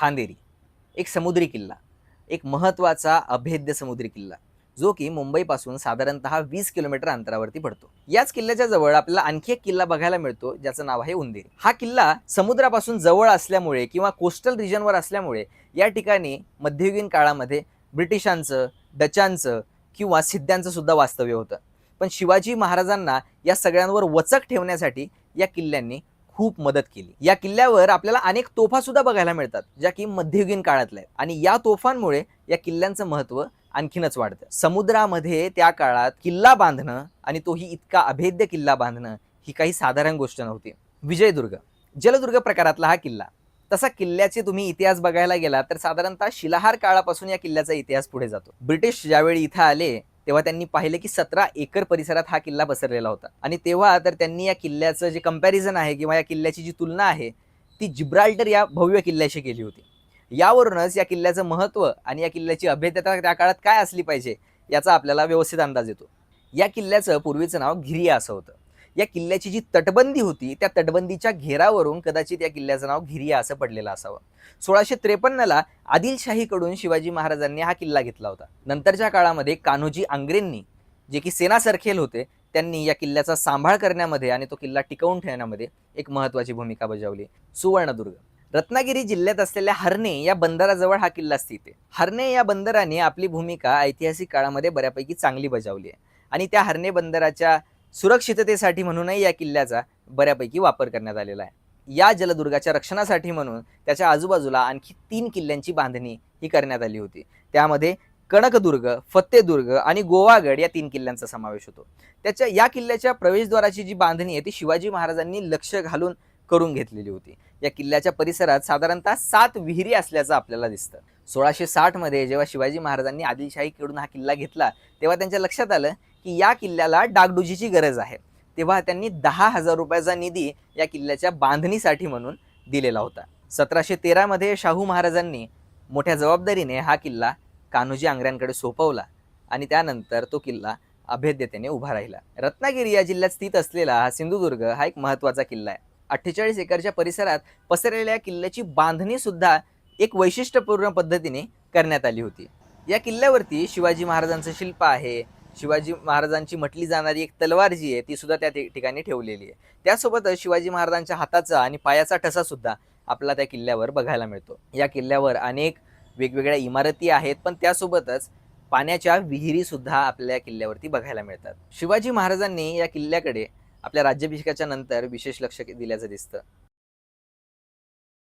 खांदेरी. एक समुद्री किल्ला. एक महत्त्वाचा अभेद्य समुद्री किल्ला जो की मुंबईपासून साधारणतः वीस किलोमीटर अंतरावरती पडतो. याच किल्ल्याच्या जवळ आपल्याला आणखी एक किल्ला बघायला मिळतो ज्याचं नाव आहे उंदेरी. हा किल्ला समुद्रापासून जवळ असल्यामुळे किंवा कोस्टल रिजनवर असल्यामुळे या ठिकाणी मध्ययुगीन काळामध्ये ब्रिटिशांचं डचांचं किंवा सिद्ध्यांचं सुद्धा वास्तव्य होतं. पण शिवाजी महाराजांना या सगळ्यांवर वचक ठेवण्यासाठी या किल्ल्यांनी खूप मदत केली. या किल्ल्यावर आपल्याला अनेक तोफा सुद्धा बघायला मिळतात ज्या की मध्ययुगीन काळातल्या आहेत. आणि या तोफांमुळे या किल्ल्यांचं महत्त्व आणखीनच वाढतं. समुद्रामध्ये त्या काळात किल्ला बांधणं आणि तोही इतका अभेद्य किल्ला बांधणं ही काही साधारण गोष्ट नव्हती. विजयदुर्ग. जलदुर्ग प्रकारातला हा किल्ला. तसा किल्ल्याचे तुम्ही इतिहास बघायला गेला तर साधारणतः शिलाहार काळापासून या किल्ल्याचा इतिहास पुढे जातो. ब्रिटिश ज्यावेळी इथं आले तेव्हा त्यांनी पाहिले की सतरा एकर परिसरात हा किल्ला पसरलेला होता. आणि तेव्हा तर त्यांनी या किल्ल्याचं जे कंपॅरिझन आहे किंवा या किल्ल्याची जी तुलना आहे ती जिब्राल्टर या भव्य किल्ल्याशी केली होती. यावरूनच या किल्ल्याचं महत्त्व आणि या किल्ल्याची अभेद्यता त्या काळात काय असली पाहिजे याचा आपल्याला व्यवस्थित अंदाज येतो. या किल्ल्याचं पूर्वीचं नाव घिरिया असं होतं. या किल्ल्याची जी तटबंदी होती त्या तटबंदीच्या घेरावरून कदाचित या किल्ल्याचं नाव घिरिया असं पडलेलं असावं. सोळाशे त्रेपन्नला आदिलशाहीकडून शिवाजी महाराजांनी हा किल्ला घेतला होता. नंतरच्या काळामध्ये कान्होजी आंग्रेंनी जे की सेना सरखेल होते त्यांनी या किल्ल्याचा सांभाळ करण्यामध्ये आणि तो किल्ला टिकवून ठेवण्यामध्ये एक महत्त्वाची भूमिका बजावली. सुवर्णदुर्ग. रत्नागिरी जिल्ह्यात असलेल्या हरणे या बंदराजवळ हा किल्ला स्थित आहे. हरणे या बंदराने आपली भूमिका ऐतिहासिक काळामध्ये बऱ्यापैकी चांगली बजावली आहे. आणि त्या हरणे बंदराच्या सुरक्षिततेसाठी म्हणूनही या किल्ल्याचा बऱ्यापैकी वापर करण्यात आलेला आहे. या जलदुर्गाच्या रक्षणासाठी म्हणून त्याच्या आजूबाजूला आणखी तीन किल्ल्यांची बांधणी ही करण्यात आली होती. त्यामध्ये कणकदुर्ग फत्तेदुर्ग आणि गोवागड या तीन किल्ल्यांचा समावेश होतो. त्याच्या या किल्ल्याच्या प्रवेशद्वाराची जी बांधणी आहे ती शिवाजी महाराजांनी लक्ष घालून करून घेतलेली होती. या किल्ल्याच्या परिसरात साधारणतः सात विहिरी असल्याचं आपल्याला दिसतं. सोळाशे साठमध्ये जेव्हा शिवाजी महाराजांनी आदिलशाहीकडून हा किल्ला घेतला तेव्हा त्यांच्या लक्षात आलं की या किल्ल्याला डागडुजीची गरज आहे. तेव्हा त्यांनी दहा हजार रुपयाचा निधी या किल्ल्याच्या बांधणीसाठी म्हणून दिलेला होता. सतराशे तेरामध्ये शाहू महाराजांनी मोठ्या जबाबदारीने हा किल्ला कान्होजी आंग्र्यांकडे सोपवला आणि त्यानंतर तो किल्ला अभेद्यतेने उभा राहिला. रत्नागिरी या जिल्ह्यात स्थित असलेला हा सिंधुदुर्ग हा एक महत्त्वाचा किल्ला आहे. अठ्ठेचाळीस एकरच्या परिसरात पसरलेल्या किल्ल्याची बांधणी सुद्धा एक वैशिष्ट्यपूर्ण पद्धतीने करण्यात आली होती. या किल्ल्यावरती शिवाजी महाराजांचं शिल्प आहे शिवाजी महाराजांची म्हटली जाणारी एक तलवार जी आहे ती सुद्धा त्या ठि- ठिकाणी ठेवलेली आहे. त्यासोबतच शिवाजी महाराजांच्या हाताचा आणि पायाचा ठसा सुद्धा आपला त्या किल्ल्यावर बघायला मिळतो. या किल्ल्यावर अनेक वेगवेगळ्या इमारती आहेत पण त्यासोबतच पाण्याच्या विहिरी सुद्धा आपल्या किल्ल्यावरती बघायला मिळतात. शिवाजी महाराजांनी या किल्ल्याकडे आपल्या राज्याभिषेकाच्या नंतर विशेष लक्ष दिल्याचं दिसतं.